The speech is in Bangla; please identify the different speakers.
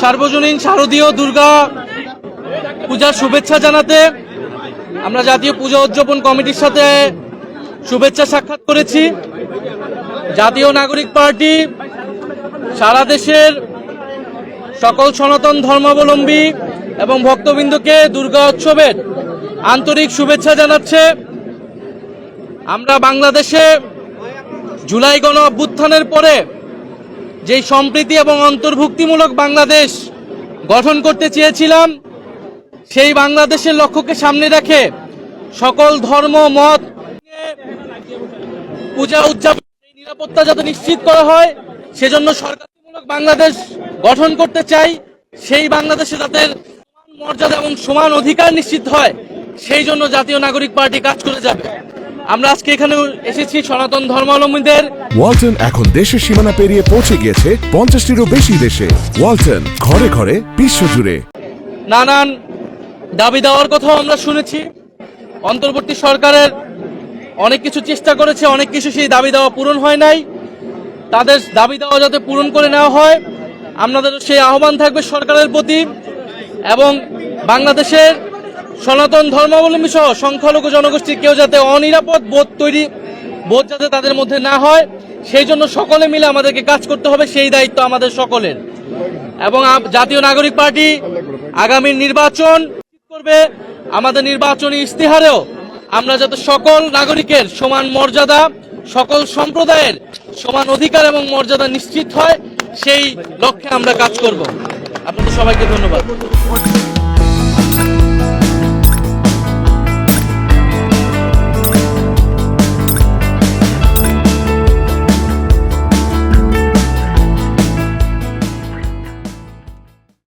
Speaker 1: সার্বজনীন শারদীয় দুর্গা পূজার শুভেচ্ছা জানাতে আমরা জাতীয় পূজা উদযাপন কমিটির সাথে শুভেচ্ছা সাক্ষাৎ করেছি। জাতীয় নাগরিক পার্টি সারা দেশের সকল সনাতন ধর্মাবলম্বী এবং ভক্তবৃন্দকে দুর্গা উৎসবের আন্তরিক শুভেচ্ছা জানাচ্ছে। আমরা বাংলাদেশে জুলাই গণ অভ্যুত্থানের পরে যেই সম্প্রীতি এবং অন্তর্ভুক্তিমূলক বাংলাদেশ গঠন করতে চেয়েছিলাম, সেই বাংলাদেশের লক্ষ্যকে সামনে রেখে সকল ধর্ম, মত পূজা উদযাপন নিরাপত্তা যাতে নিশ্চিত করা হয়, সেজন্য সরকারমূলক বাংলাদেশ গঠন করতে চাই। সেই বাংলাদেশে তাদের মর্যাদা এবং সমান অধিকার নিশ্চিত হয়, সেই জন্য জাতীয় নাগরিক পার্টি কাজ করে যাবে। আমরা আজকে এখানে এসেছি সনাতন ধর্মাবলম্বীদের।
Speaker 2: ওয়ালটন এখন দেশের সীমানা পেরিয়ে পৌঁছে গিয়েছে পঞ্চাশটিরও বেশি দেশে। ওয়ালটন ঘরে ঘরে বিশ্বজুড়ে।
Speaker 1: নানান দাবি দেওয়ার কথাও আমরা শুনেছি। অন্তর্বর্তী সরকারের অনেক কিছু চেষ্টা করেছে অনেক কিছু সেই দাবি দেওয়া পূরণ হয় নাই। তাদের দাবি দেওয়া যাতে পূরণ করে নেওয়া হয় আমাদের সেই আহ্বান থাকবে সরকারের প্রতি এবং বাংলাদেশের সনাতন ধর্মাবলম্বী সহ সংখ্যালঘু জনগোষ্ঠীর কেউ যাতে অনিরাপদ বোধ তৈরি, বোধ যাতে তাদের মধ্যে না হয়, সেই জন্য সকলে মিলে আমাদেরকে কাজ করতে হবে, সেই দায়িত্ব আমাদের সকলের। এবং জাতীয় নাগরিক পার্টি আগামী নির্বাচন করবে, আমাদের নির্বাচনী ইস্তেহারেও আমরা যাতে সকল নাগরিকের সমান মর্যাদা, সকল সম্প্রদায়ের সমান অধিকার এবং মর্যাদা নিশ্চিত হয়, সেই লক্ষ্যে আমরা কাজ করব। আপনাদের সবাইকে ধন্যবাদ।